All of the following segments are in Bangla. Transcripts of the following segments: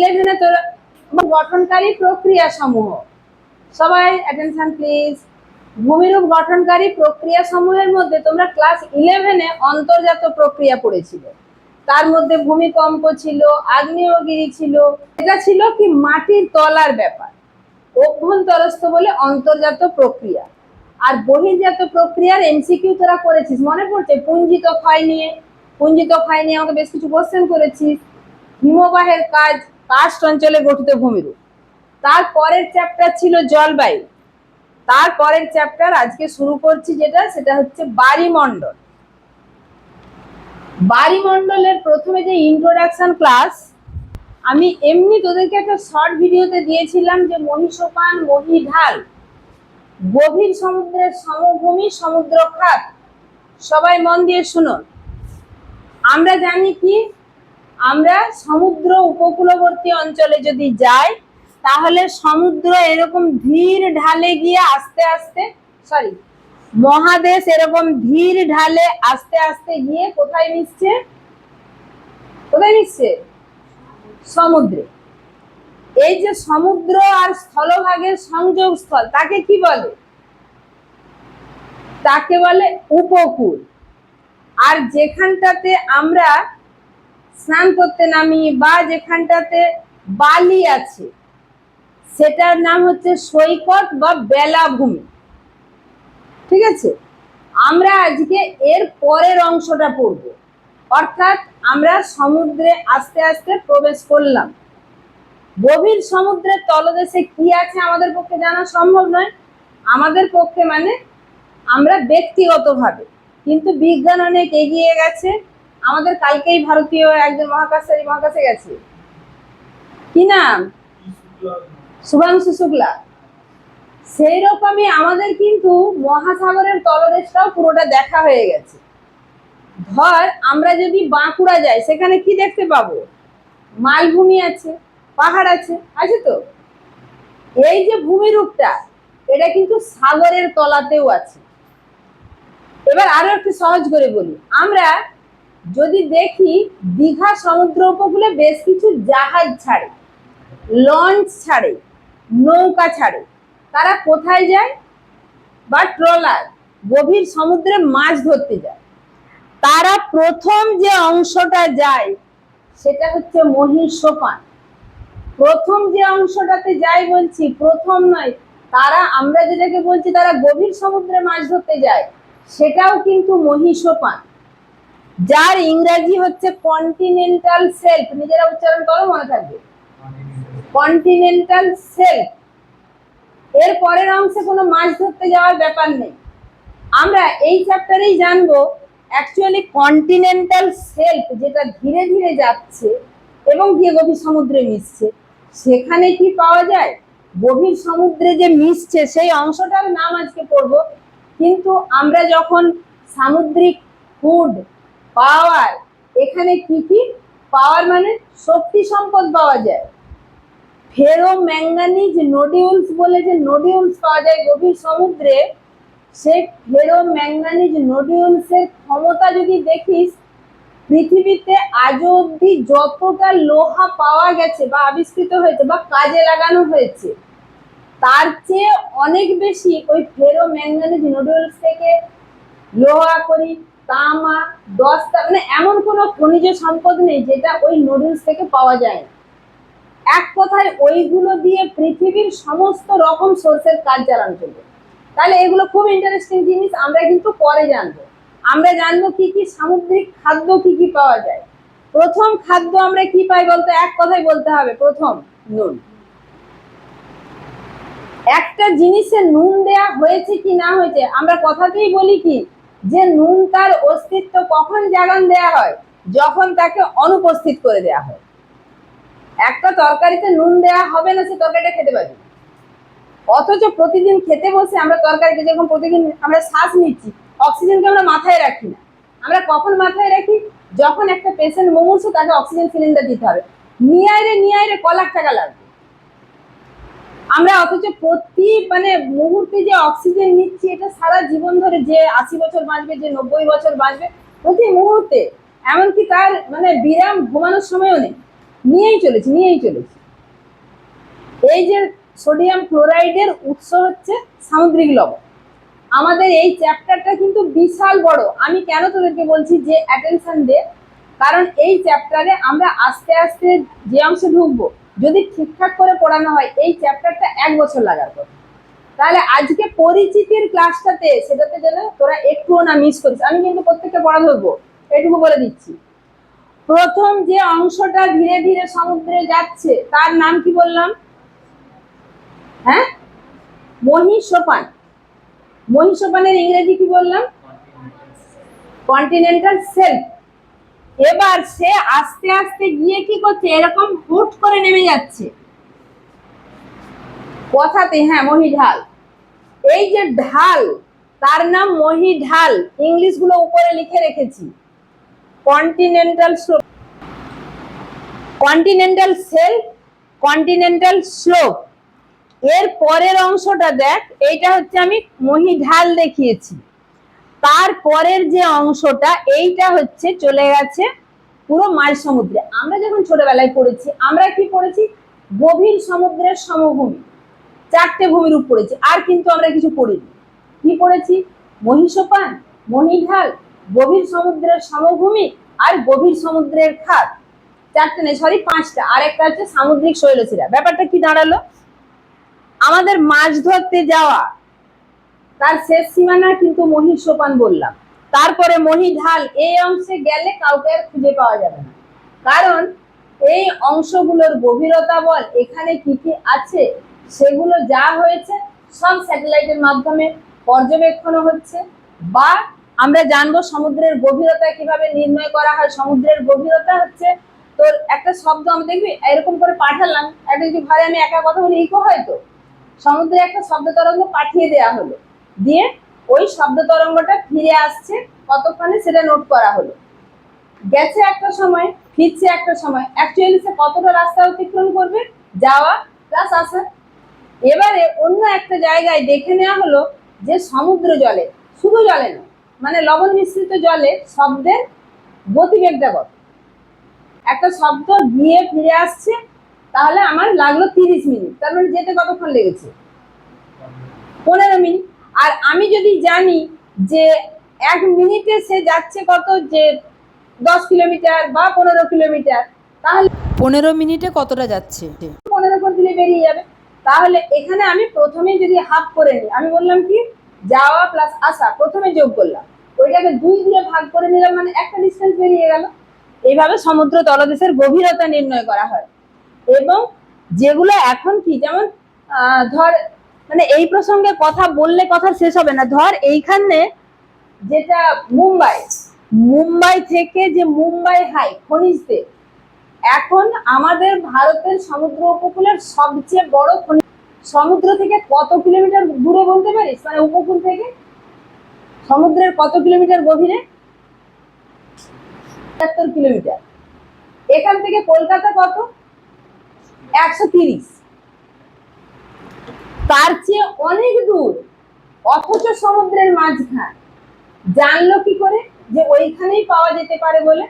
ইলেভেনে তোর গঠনকারী প্রক্রিয়া সমূহ সবাই অ্যাটেনশন প্লিজ ভূমিরূপ গঠনকারী প্রক্রিয়া সমূহের মধ্যে তোমরা ক্লাস ইলেভেনে অন্তর্জাত প্রক্রিয়া পড়েছিলে। তার মধ্যে ভূমিকম্প ছিল, আগ্নেয়গিরি ছিল। এটা ছিল কি মাটির তলার ব্যাপার। অভ্যন্তরস্থ বলে অন্তর্জাত প্রক্রিয়া। আর বহির্জাত প্রক্রিয়ার এমসিকিউ তোরা করেছিস, মনে পড়ছে? পুঞ্জিত ক্ষয় নিয়ে। পুঞ্জিত ক্ষয় নিয়ে আমাকে বেশ কিছু কোশ্চেন করেছিস। হিমবাহের কাজ কাস্ট অঞ্চলে গঠিত ভূমিরূপ। তারপরের চ্যাপ্টার ছিল জলবায়ু। তারপরের চ্যাপ্টার আজকে শুরু করছি যেটা, সেটা হচ্ছে বায়ুমণ্ডল বায়ুমণ্ডলের প্রথমে যে ইন্ট্রোডাকশন ক্লাস আমি এমনি তোদেরকে একটা শর্ট ভিডিওতে দিয়েছিলাম যে মহিষোপান, মহিঢাল, গভীর সমুদ্রের সমভূমি, সমুদ্র খাত। সবাই মন দিয়ে শুনুন। আমরা জানি কি? আমরা সমুদ্র উপকূলবর্তী অঞ্চলে যদি যাই, তাহলে সমুদ্র এরকম ধীর ঢালে গিয়ে আস্তে আস্তে সরি মহাদেশ এরকম ধীর ঢালে আস্তে আস্তে গিয়ে কোথায় মিশছে? কোথায় মিশছে? সমুদ্রে। এই যে সমুদ্র আর স্থলভাগের সংযোগ স্থল, তাকে কি বলে? তাকে বলে উপকূল। আর যেখানটাতে আমরা স্নান করতে নামি বা যেখানটাতে বালি আছে, সেটার নাম হচ্ছে সৈকত বা বেলাভূমি। ঠিক আছে? আমরা আজকে এর পরের অংশটা পড়ব। অর্থাৎ আমরা সমুদ্রে আস্তে আস্তে প্রবেশ করলাম। গভীর সমুদ্রের তলদেশে কি আছে আমাদের পক্ষে জানা সম্ভব নয়। আমাদের পক্ষে মানে আমরা ব্যক্তিগতভাবে। কিন্তু বিজ্ঞান অনেক এগিয়ে গেছে। আমাদের কালকেই ভারতীয় একজন মহাকাশচারী মহাকাশে গেছে। কি নাম? শুভাংশু শুক্লা। সেই রকমই আমাদের কিন্তু মহাসাগরের তলদেশটাও পুরোটা দেখা হয়ে গেছে। ধর, আমরা যদি বাঁকুড়া যাই, সেখানে কি দেখতে পাবো? মালভূমি আছে, পাহাড় আছে আছে তো? এই যে ভূমিরূপটা, এটা কিন্তু সাগরের তলাতেও আছে। এবার আরও একটু সহজ করে বলি। আমরা যদি দেখি দীঘা সমুদ্র উপকূলে বেশ কিছু জাহাজ ছাড়ে, লঞ্চ ছাড়ে, নৌকা ছাড়ে, তারা কোথায় যায়? বা ট্রলার, গভীর সমুদ্রে মাছ ধরতে যায়। তারা প্রথম যে অংশটা যায়, সেটা হচ্ছে মহিষোপান প্রথম যে অংশটাতে যাই বলছি, প্রথম নয়, তারা, আমরা যেটাকে বলছি, তারা গভীর সমুদ্রে মাছ ধরতে যায়, সেটাও কিন্তু মহিষোপান যার ইংরেজি হচ্ছে কন্টিনেন্টাল সেলফ নিজেরা উচ্চারণ করো মনে থাকবে। কন্টিনেন্টাল সেলফ এর পরের অংশে কোনো মাছ ধরতে যাওয়ার ব্যাপার নেই। আমরা এই চ্যাপ্টারেই জানব অ্যাকচুয়ালি কন্টিনেন্টাল সেলফ যেটা ধীরে ধীরে যাচ্ছে এবং গিয়ে গভীর সমুদ্রে মিশছে, সেখানে কি পাওয়া যায়? গভীর সমুদ্রে যে মিশছে, সেই অংশটার নাম আজকে পড়ব। কিন্তু আমরা যখন সামুদ্রিক ফুড পাওয়ার। এখানে কি কি? পাওয়ার মানে শক্তি সম্পদ পাওয়া যায়। ফেরো ম্যাঙ্গানিজ নোডিউলস বলে যে নোডিউলস পাওয়া যায় গভীর সমুদ্রে, সে ফেরো ম্যাঙ্গানিজ নোডিউলসের ক্ষমতা যদি দেখিস, পৃথিবীতে আজ অবধি যতটা লোহা পাওয়া গেছে বা আবিষ্কৃত হয়েছে বা কাজে লাগানো হয়েছে, তার চেয়ে অনেক বেশি ওই ফেরো ম্যাঙ্গানিজ নোডুলস থেকে লোহা করি তামা দস্তা মানে এমন কোনো খনিজ সম্পদ নেই যেটা ওই নুডলস থেকে পাওয়া যায় না। এক কথায় ওইগুলো দিয়ে পৃথিবীর সমস্ত রকম সোর্সের কাজ চালানো চলবে। তাহলে এগুলো খুব ইন্টারেস্টিং জিনিস, আমরা কিন্তু পরে জানব। আমরা জানব কি কি সামুদ্রিক খাদ্য কি কি পাওয়া যায়। প্রথম খাদ্য আমরা কি পাই বলতে? এক কথাই বলতে হবে, প্রথম নুন। একটা জিনিসে নুন দেয়া হয়েছে কি না হয়েছে, আমরা কথাতেই বলি কি যে নুন তার অস্তিত্ব কখন জাগান দেয়া হয়? যখন তাকে অনুপস্থিত করে দেয়া হয়। একটা তরকারিতে নুন দেয়া হবে না, সে তরকারিটা খেতে পারবে। অথচ প্রতিদিন খেতে বসে আমরা তরকারিকে যখন প্রতিদিন আমরা শ্বাস নিচ্ছি, অক্সিজেনকে আমরা মাথায় রাখি না। আমরা কখন মাথায় রাখি? যখন একটা পেশেন্ট মুমূর্ষ তাকে অক্সিজেন সিলিন্ডার দিতে হবে। নিয়ে আয় রে নিয়ে আয় রে ক লাখ টাকা লাগবে। আমরা অথচ প্রতি মানে মুহূর্তে যে অক্সিজেন নিচ্ছি, এটা সারা জীবন ধরে যে আশি বছর বাঁচবে, যে নব্বই বছর বাঁচবে, প্রতি মুহূর্তে। এমনকি তার মানে বিরাম ঘুমানোর সময়ও নেই। নিয়েই চলেছি নিয়েই চলেছি। এই যে সোডিয়াম ক্লোরাইডের উৎস হচ্ছে সামুদ্রিক লবণ। আমাদের এই চ্যাপ্টারটা কিন্তু বিশাল বড়। আমি কেন তোদেরকে বলছি যে অ্যাটেনশন দে? কারণ এই চ্যাপ্টারে আমরা আস্তে আস্তে যে অংশে ঢুকবো যদি ঠিকঠাক করে পড়ানো হয়, এই চ্যাপ্টারটা এক বছর লাগার কথা। তাহলে আজকে পরিচিতির ক্লাসটাতে সেটাতে যেন তোরা একটুও না মিস করিস। আমি কিন্তু প্রত্যেকটা পড়া ধরবো, এটুকু বলে দিচ্ছি। প্রথম যে অংশটা ধীরে ধীরে সমুদ্রে যাচ্ছে, তার নাম কি বললাম? হ্যাঁ? মহিষোপান। মহিষোপানের ইংরেজি কি বললাম? কন্টিনেন্টাল সেলফ এবার সে আস্তে আস্তে গিয়ে কি করছে? এরকম হুট করে নেমে যাচ্ছে। কথাতে হ্যাঁ মহিঢাল। এই যে ঢাল, তার নাম মহিঢাল। ইংলিশগুলো উপরে লিখে রেখেছি। Continental slope continental shelf, continental slope. এর পরের অংশটা দেখ, এইটা হচ্ছে আমি মহিঢাল দেখিয়েছি। তারপরের যে অংশটা, এইটা হচ্ছে চলে গেছে পুরো মাঝ সমুদ্রে। আমরা যখন ছোটবেলায় পড়েছি, আমরা কি পড়েছি? গভীর সমুদ্রের সমভূমি। চারটে ভূমির পড়েছি, আর কিন্তু আমরা কিছু পড়িনি। কি পড়েছি? মহিষোপান মহিঢাল গভীর সমুদ্রের সমভূমি আর গভীর সমুদ্রের খাত। চারটে নেই সরি পাঁচটা। আর একটা হচ্ছে সামুদ্রিক শৈলশিরা। ব্যাপারটা কি দাঁড়াল? আমাদের মাছ ধরতে যাওয়া তার শেষ সীমানা কিন্তু মহিষোপান বললাম। তারপরে মহি ঢাল, এই অংশে গেলে কাউকে আর খুঁজে পাওয়া যাবে না। কারণ এই অংশগুলোর গভীরতা বল এখানে কি কি আছে, সেগুলো যা হয়েছে সব স্যাটেলাইটের মাধ্যমে পর্যবেক্ষণ হচ্ছে বা আমরা জানব সমুদ্রের গভীরতা কীভাবে নির্ণয় করা হয়। সমুদ্রের গভীরতা হচ্ছে তোর একটা শব্দ আমি দেখবি, এরকম করে পাঠালাম, একটা যদি ঘরে আমি একা কথা বলি ইকো হয়তো সমুদ্রে একটা শব্দ তরঙ্গ পাঠিয়ে দেওয়া হলো। দিয়ে ওই শব্দ তরঙ্গটা ফিরে আসছে কতক্ষণে সেটা নোট করা হলো। গেছে একটা সময়, ফিরছে একটা সময়। অ্যাকচুয়ালি সে কতটা রাস্তা অতিক্রম করবে, যাওয়া প্লাস আসা। এবারে অন্য একটা জায়গায় দেখে নেওয়া হলো যে সমুদ্র জলে, শুধু জলে না মানে লবণ মিশ্রিত জলে শব্দের গতিবেগটা কত? একটা শব্দ গিয়ে ফিরে আসছে, তাহলে আমার লাগল তিরিশ মিনিট, তার মানে যেতে কতক্ষণ লেগেছে? পনেরো মিনিট। আর আমি যদি জানি যে এক মিনিটে সে যাচ্ছে কত? যে দশ কিলোমিটার বা পনেরো কিলোমিটার তাহলে পনেরো মিনিটে কতটা যাচ্ছে? পনেরো করে দিলে বেরিয়ে যাবে। তাহলে এখানে আমি প্রথমে যদি হাফ করে নিই আমি বললাম কি? যাওয়া প্লাস আসা প্রথমে যোগ করলাম। ওইটাকে দুই দিয়ে ভাগ করে নিলাম মানে একটা ডিস্টেন্স বেরিয়ে গেল। এইভাবে সমুদ্র তলদেশের গভীরতা নির্ণয় করা হয়। এবং যেগুলো এখন কি যেমন ধর মানে এই প্রসঙ্গে কথা বললে কথা শেষ হবে না। ধর এইখানে যেটা মুম্বাই মুম্বাই থেকে যে মুম্বাই হাই, খনিজ এখন আমাদের ভারতের সমুদ্র উপকূলের সবচেয়ে বড় খনি সমুদ্র থেকে কত কিলোমিটার দূরে বলতে পারিস? মানে উপকূল থেকে? সমুদ্রের কত কিলোমিটার গভীরে? কিলোমিটার। এখান থেকে কলকাতা কত? একশো তিরিশ। তার চেয়ে অনেক দূর, অথচ সমুদ্রের মাঝখান। জানলো কি করে যে ওইখানেই পাওয়া যেতে পারে বলে?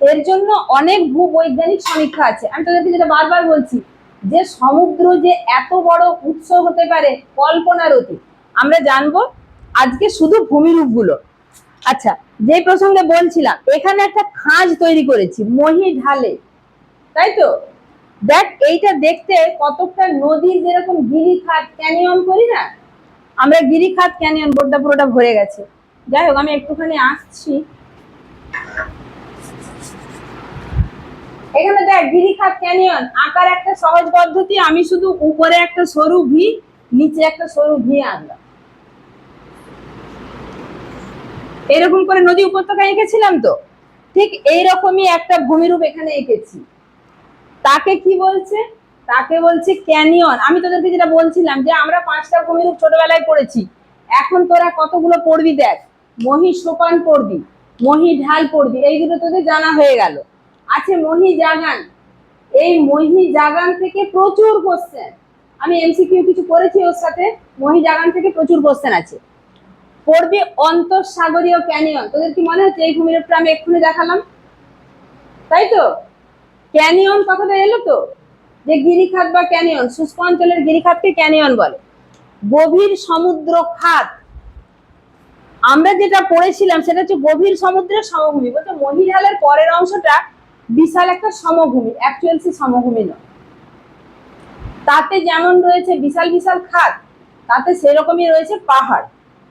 এর জন্য অনেক ভূবৈজ্ঞানিক সমীক্ষা আছে। আমি তোদেরকে যেটা বারবার বলছি, যে সমুদ্র যে এত বড় উৎস হতে পারে কল্পনার অতীত। আমরা জানব আজকে শুধু ভূমিরূপগুলো। আচ্ছা যে প্রসঙ্গে বলছিলাম, এখানে একটা খাঁজ তৈরি করেছি মহি ঢালে তাই তো? দেখ এইটা দেখতে কতকটা নদীর যেরকম গিরিখাত ক্যানিয়ন করি না? আমরা গিরিখাত ক্যানিয়ন বোর্ডটা পুরোটা ভরে গেছে। যাই হোক, আমি একটুখানি আসছি। এখানে দেখ, গিরিখাত ক্যানিয়ন আঁকার একটা সহজ পদ্ধতি, আমি শুধু উপরে একটা সরু ভি, নিচে একটা সরু ভি আনলাম। এরকম করে নদী উপত্যকা এঁকেছিলাম তো? ঠিক এইরকমই একটা ভূমিরূপ এখানে এঁকেছি। তাকে কি বলছে? তাকে বলছে ক্যানিয়ন। আমি তোদেরকে যেটা বলছিলাম যে, আমরা পাঁচটা ভূমিরূপ ছোটবেলায় পড়েছি। এখন তোরা কতগুলো পড়বি দেখ? মহি সোপান পড়বি, মহি ঢাল পড়বি এইগুলো তোদের জানা হয়ে গেল। আছে মহি জাগান। এই মহি জাগান থেকে প্রচুর কোশ্চেন আমি এমসিকিউ কিছু করেছি ওর সাথে, মহি জাগান থেকে প্রচুর কোশ্চেন আছে। পড়বি অন্তঃসাগরীয় ক্যানিয়ন। তোদের কি মনে হচ্ছে এই ভূমিরূপটা আমি এক্ষুনি দেখালাম? তাই তো? ক্যানিয়ন কথাটা এলো তো? যে গিরিখাত বা ক্যানিয়ন, শুষ্ক অঞ্চলের গিরিখাতকে ক্যানিয়ন বলে। গভীর সমুদ্র খাত। আমরা যেটা পড়েছিলাম সেটা হচ্ছে গভীর সমুদ্রের সমভূমি। বলতে মহিঢালের পরের অংশটা বিশাল একটা সমভূমি অ্যাকচুয়াল সে সমভূমি নয়। তাতে যেমন রয়েছে বিশাল বিশাল খাত, তাতে সেরকমই রয়েছে পাহাড়,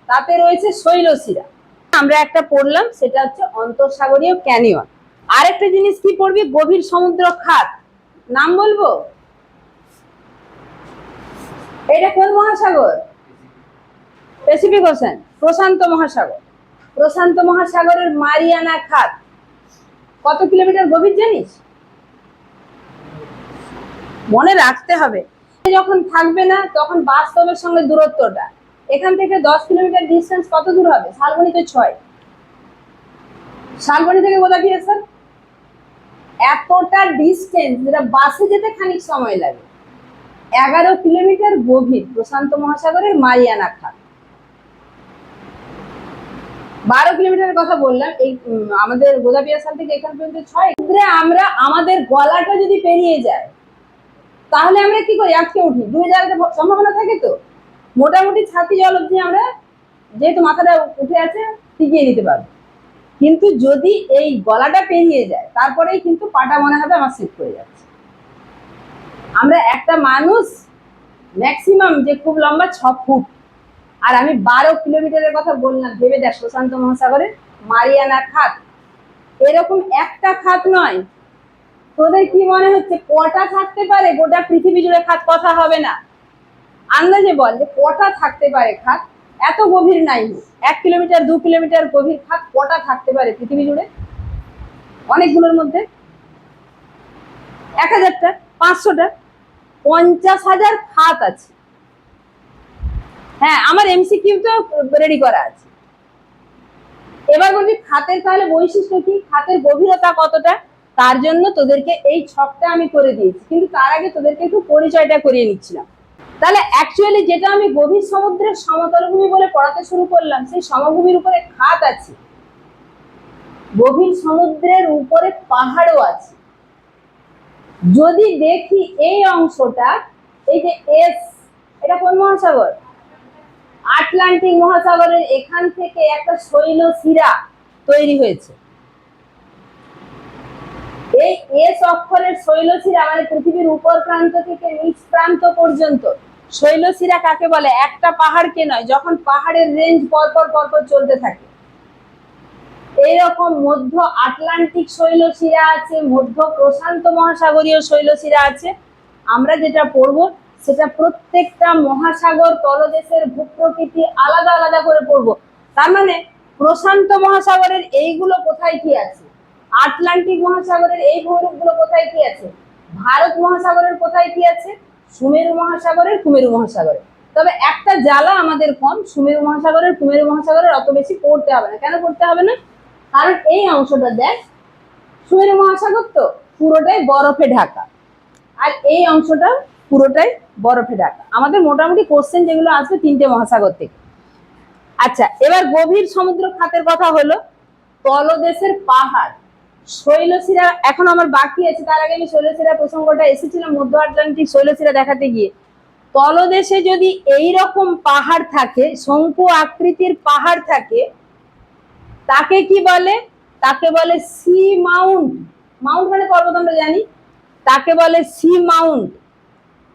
তাতে রয়েছে শৈলশিরা। আমরা একটা পড়লাম, সেটা হচ্ছে অন্তঃসাগরীয় ক্যানিয়ন। আরেকটা জিনিস কি পড়বি? গভীর সমুদ্র খাত। নাম বলব? এটা কোন মহাসাগর? প্যাসিফিক ওশান প্রশান্ত মহাসাগর। প্রশান্ত মহাসাগরের মারিয়ানা খাত। কত কিলোমিটার গভীর জানিস? মনে রাখতে হবে। যখন থাকবে না, তখন বাস্তবের সঙ্গে দূরত্বটা। এখান থেকে দশ কিলোমিটার ডিস্টেন্স কত দূর হবে? শালবনি তো ছয়। শালবনি থেকে কোথা গিয়েছেন এতটা ডিস্টেন্স যেটা বাসে যেতে খানিক সময় লাগে। এগারো কিলোমিটার গভীর প্রশান্ত মহাসাগরের মারিয়ানা খাত বারো কিলোমিটারের কথা বললাম, এই আমাদের গোদাপিয়া সাল থেকে এখান পর্যন্ত ছয় আমরা আমাদের গলাটা যদি পেরিয়ে যায়, তাহলে আমরা কি করি? আজকে উঠি। ডুবে যাওয়ার সম্ভাবনা থাকে তো? মোটামুটি ছাতি জল অব্দি আমরা যেহেতু মাথাটা উঠে আছে, টিকিয়ে নিতে পারব। কিন্তু যদি এই গলাটা পেরিয়ে যায়, তারপরেই কিন্তু পাটা মনে হবে আমার সেট করে যাচ্ছে। আমরা একটা মানুষ ম্যাক্সিমাম যে খুব লম্বা ছ ফুট, আর আমি বারো কিলোমিটারের কথা বললাম, ভেবে দেখ প্রশান্ত মহাসাগরের মারিয়ানা খাত। এরকম একটা খাত নয়। তোদের কি মনে হচ্ছে, কটা থাকতে পারে? গোটা পৃথিবী জুড়ে খাত কথা হবে না। আন্দাজে বল যে কটা থাকতে পারে খাত? এত গভীর নাই। এক কিলোমিটার, দু কিলোমিটার গভীর খাত কটা থাকতে পারে পৃথিবী জুড়ে? অনেকগুলোর মধ্যে। এক হাজারটা, পাঁচশোটা, পঞ্চাশ হাজার খাত আছে। হ্যাঁ আমার এমসিকিউ তো রেডি করা আছে। এবার বলবি খাতের তাহলে বৈশিষ্ট্য কি? খাতের গভীরতা কতটা? তার জন্য তোদেরকে এই ছকটা আমি করে দিয়েছি। কিন্তু তার আগে তোদেরকে একটু পরিচয়টা করিয়ে নিচ্ছিলাম। তাহলে অ্যাকচুয়ালি যেটা আমি গভীর সমুদ্রের সমতলভূমি বলে পড়াতে শুরু করলাম, সেই সমভূমির উপরে খাত আছে। গভীর সমুদ্রের উপরে পাহাড়ও আছে। যদি দেখি এই অংশটা, এই যে এস এটা কোন মহাসাগর? আটলান্টিক মহাসাগরের এখান থেকে একটা শৈল শিরা তৈরি হয়েছে। এই এস অক্ষরের শৈলশিরা মানে পৃথিবীর উপর প্রান্ত থেকে নিচ প্রান্ত পর্যন্ত। শৈলশিরা কাকে বলে? একটা পাহাড়কে নয়, যখন পাহাড়ের রেঞ্জ পরপর পরপর চলতে থাকে। এইরকম মধ্য আটলান্টিক শৈলশিরা আছে, মধ্য প্রশান্ত মহাসাগরীয় শৈলশিরা আছে। আমরা যেটা পড়ব, সেটা প্রত্যেকটা মহাসাগর তলদেশের ভূপ্রকৃতি আলাদা আলাদা করে পড়ব। তার মানে প্রশান্ত মহাসাগরের এইগুলো কোথায় কি আছে? আটলান্টিক মহাসাগরের এই ভূমিরূপগুলো কোথায় কি আছে? ভারত মহাসাগরের কোথায় কি আছে? সুমেরু মহাসাগরের কুমেরু মহাসাগরের তবে একটা জ্বালা আমাদের কম, সুমেরু মহাসাগরের, কুমেরু মহাসাগরের অত বেশি পড়তে হবে না। কেন পড়তে হবে না? কারণ এই অংশটা দেখ, সুমেরু মহাসাগর তো পুরোটাই বরফে ঢাকা। আর এই অংশটা পুরোটাই বরফে ঢাকা। আমাদের মোটামুটি কোশ্চেন যেগুলো আসবে তিনটে মহাসাগর থেকে। আচ্ছা এবার গভীর সমুদ্র খাতের কথা হলো, তলদেশের পাহাড়। শৈলশিরা এখন আমার বাকি আছে। তার আগে আমি শৈলশিরা প্রসঙ্গটা এসেছিলাম মধ্য আটলান্টিক শৈলশিরা দেখাতে গিয়ে। তলদেশে যদি এই রকম পাহাড় থাকে, শঙ্কু আকৃতির পাহাড় থাকে, তাকে কি বলে? তাকে বলে সি মাউন্ট। মাউন্ট মানে পর্বত আমরা জানি। তাকে বলে সি মাউন্ট।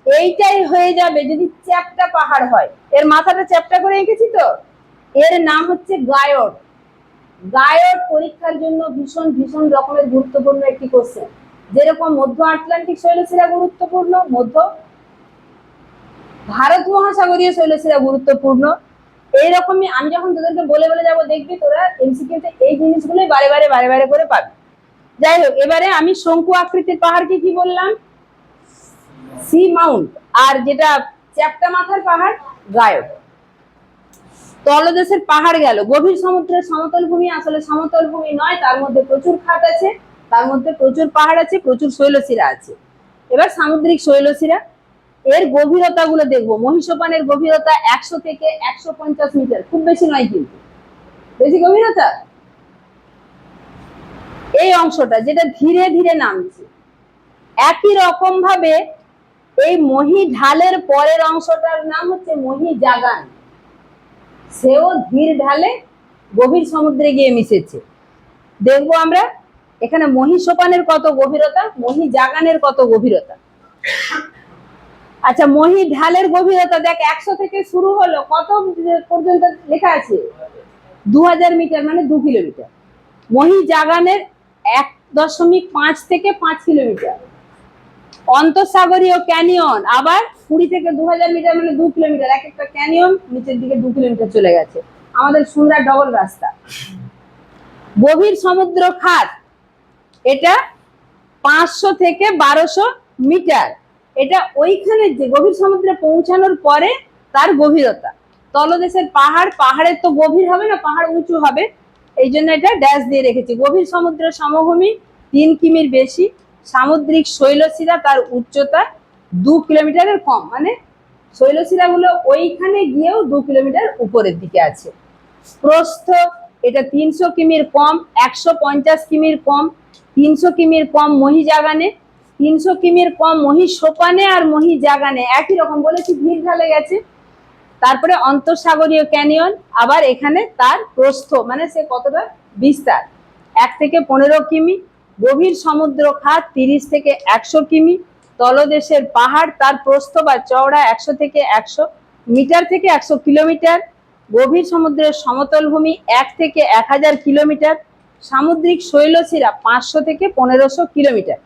এইটাই হয়ে যাবে যদি চ্যাপ্টা পাহাড় হয়। এর মাথাটা চ্যাপ্টা করে এঁকেছি তো? এর নাম হচ্ছে গায়ট গায়ট পরীক্ষার জন্য ভীষণ ভীষণ রকমের গুরুত্বপূর্ণ একটি কোশ্চেন যেরকম মধ্য আটলান্টিক শৈলশিরা গুরুত্বপূর্ণ, মধ্য ভারত মহাসাগরীয় শৈলশিরা গুরুত্বপূর্ণ। এইরকমই আমি যখন তোদেরকে বলে বলে যাব, দেখবি তোরা এমসিকিউতে এই জিনিসগুলোই বারে বারে বারে বারে করে পাবি। যাই হোক, এবারে আমি শঙ্কু আকৃতির পাহাড়কে কি বললাম? সি মাউন্ট আর যেটা চ্যাপ্টা মাথার পাহাড়, গায়ক। তলদেশের পাহাড় গেল। গভীর সমুদ্রের সমতল ভূমি আসলে সমতল ভূমি নয়, তার মধ্যে প্রচুর খাত আছে, তার মধ্যে প্রচুর পাহাড় আছে, প্রচুর শৈলশিরা আছে। এবার সামুদ্রিক শৈলশিরা এর গভীরতা গুলো দেখব। মহিষপানের গভীরতা একশো থেকে একশো পঞ্চাশ মিটার, খুব বেশি নয় কিন্তু। বেশি গভীরতা? এই অংশটা যেটা ধীরে ধীরে নামছে। একই রকম ভাবে এই মহি ঢালের পরের অংশটার নাম হচ্ছে মহি জাগান সেও ধীর ঢালে গভীর সমুদ্রে গিয়ে মিশেছে। দেখব আমরা, এখানে মহি সোপানের কত গভীরতা মহি জাগানের কত গভীরতা। আচ্ছা মহি ঢালের গভীরতা দেখ, একশো থেকে শুরু হলো, কত পর্যন্ত লেখা আছে? দু হাজার মিটার মানে দু কিলোমিটার। মহি জাগানের এক দশমিক পাঁচ থেকে পাঁচ কিলোমিটার। অন্তঃসাগরীয় ক্যানিয়ন। আবার কুড়ি থেকে দু হাজার মিটার মানে দু কিলোমিটার, এক একটা ক্যানিয়ন নিচের দিকে দু কিলোমিটার চলে গেছে। আমাদের সুন্দর ডবল রাস্তা। গভীর সমুদ্র খাত, এটা পাঁচশো থেকে বারোশো মিটার। এটা ওইখানে যে গভীর সমুদ্রে পৌঁছানোর পরে তার গভীরতা। তলদেশের পাহাড়, পাহাড়ের তো গভীর হবে না, পাহাড় উঁচু হবে। এই জন্য এটা ড্যাশ দিয়ে রেখেছি। গভীর সমুদ্রের সমভূমি তিন কিমির বেশি। সামুদ্রিক শৈলশিরা তার উচ্চতা দু কিলোমিটারের কম মানে শৈলশিরাগুলো ওইখানে গিয়েও দু কিলোমিটার উপরের দিকে আছে। প্রস্থ এটা তিনশো কিমির কম, একশো পঞ্চাশ কিমির কম, তিনশো কিমির কম মহি জাগানে তিনশো কিমির কম মহি সোপানে আর মহি জাগানে একই রকম বলেছি, ভিড় ঢালে গেছে। তারপরে অন্তঃসাগরীয় ক্যানিয়ন, আবার এখানে তার প্রস্থ মানে সে কতটা বিস্তার, এক থেকে পনেরো কিমি। গভীর সমুদ্র খাত তিরিশ থেকে একশো কিমি, তলদেশের পাহাড়, তার প্রস্থ বা চওড়া একশো থেকে একশো মিটার থেকে একশো কিলোমিটার, গভীর সমুদ্রের সমতল ভূমি এক থেকে এক হাজার কিলোমিটার, সামুদ্রিক শৈলশিরা পাঁচশো থেকে পনেরোশো কিলোমিটার।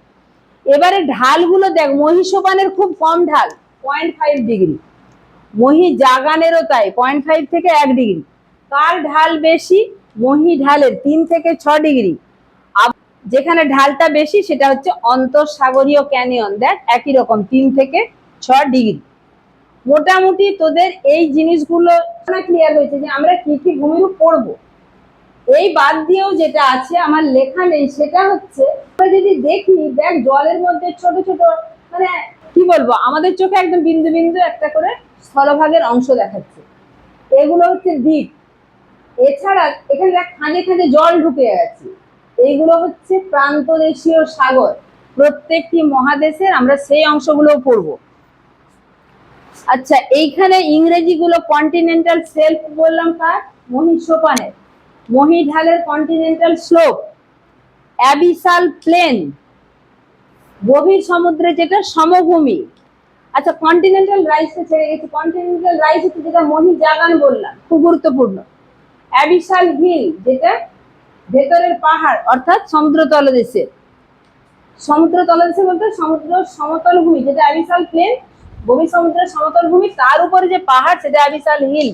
এবারে ঢালগুলো দেখ, মহিষোপানের খুব কম ঢাল পয়েন্ট ফাইভ ডিগ্রি মহি জাগানেরও তাই পয়েন্ট ফাইভ থেকে এক ডিগ্রি কার ঢাল বেশি? মহি ঢালের তিন থেকে ছ ডিগ্রি যেখানে ঢালটা বেশি, সেটা হচ্ছে অন্তঃসাগরীয় ক্যানিয়ন। দেখ, একই রকম, তিন থেকে ছ ডিগ্রি। মোটামুটি তোদের এই জিনিসগুলো ক্লিয়ার হয়েছে যে আমরা কি কি ভূমিরূপ পড়ব। এই বাদ দিয়েও যেটা আছে, আমার লেখা নেই, সেটা হচ্ছে, আমরা যদি দেখি, দেখ, জলের মধ্যে ছোট ছোট মানে কি বলব, আমাদের চোখে একদম বিন্দু বিন্দু একটা করে স্থলভাগের অংশ দেখাচ্ছে। এগুলো হচ্ছে দ্বীপ। এছাড়া এখানে দেখ খাঁজে খাঁজে জল ঢুকে গেছে। এইগুলো হচ্ছে প্রান্তদেশীয় সাগর। প্রত্যেকটি মহাদেশের আমরা সেই অংশগুলো পড়ব। আচ্ছা এইখানে ইংরেজি গুলো কন্টিনেন্টাল সেলফ বললাম কার? মহিষোপানের মহিঢালের কন্টিনেন্টাল স্লোপ অ্যাবিসাল প্লেন গভীর সমুদ্রে যেটা সমভূমি। আচ্ছা কন্টিনেন্টাল রাইসে ছেড়ে গেছি। কন্টিনেন্টাল রাইস হচ্ছে যেটা মহি জাগান বললাম, খুব গুরুত্বপূর্ণ। অ্যাবিসাল হিল যেটা ভেতরের পাহাড়, অর্থাৎ সমুদ্র তলদেশে সমুদ্র তলদেশে বলতে সমুদ্র সমতল ভূমি, যেটা অ্যাবিসাল প্লেন গভীর সমুদ্রের সমতল ভূমি, তার উপরে যে পাহাড়, সেটা অ্যাবিসাল হিল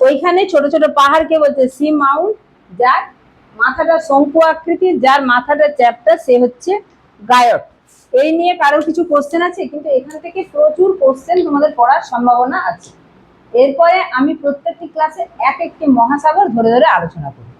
ওইখানে ছোট ছোট পাহাড়কে বলছে সি মাউন্ট, যার মাথাটা শঙ্কু আকৃতির যার মাথাটা চ্যাপ্টা সে হচ্ছে গায়ক। এই নিয়ে কারোর কিছু কোশ্চেন আছে? কিন্তু এখান থেকে প্রচুর কোশ্চেন তোমাদের পড়ার সম্ভাবনা আছে। এরপরে আমি প্রত্যেকটি ক্লাসে এক একটি মহাসাগর ধরে ধরে আলোচনা করব।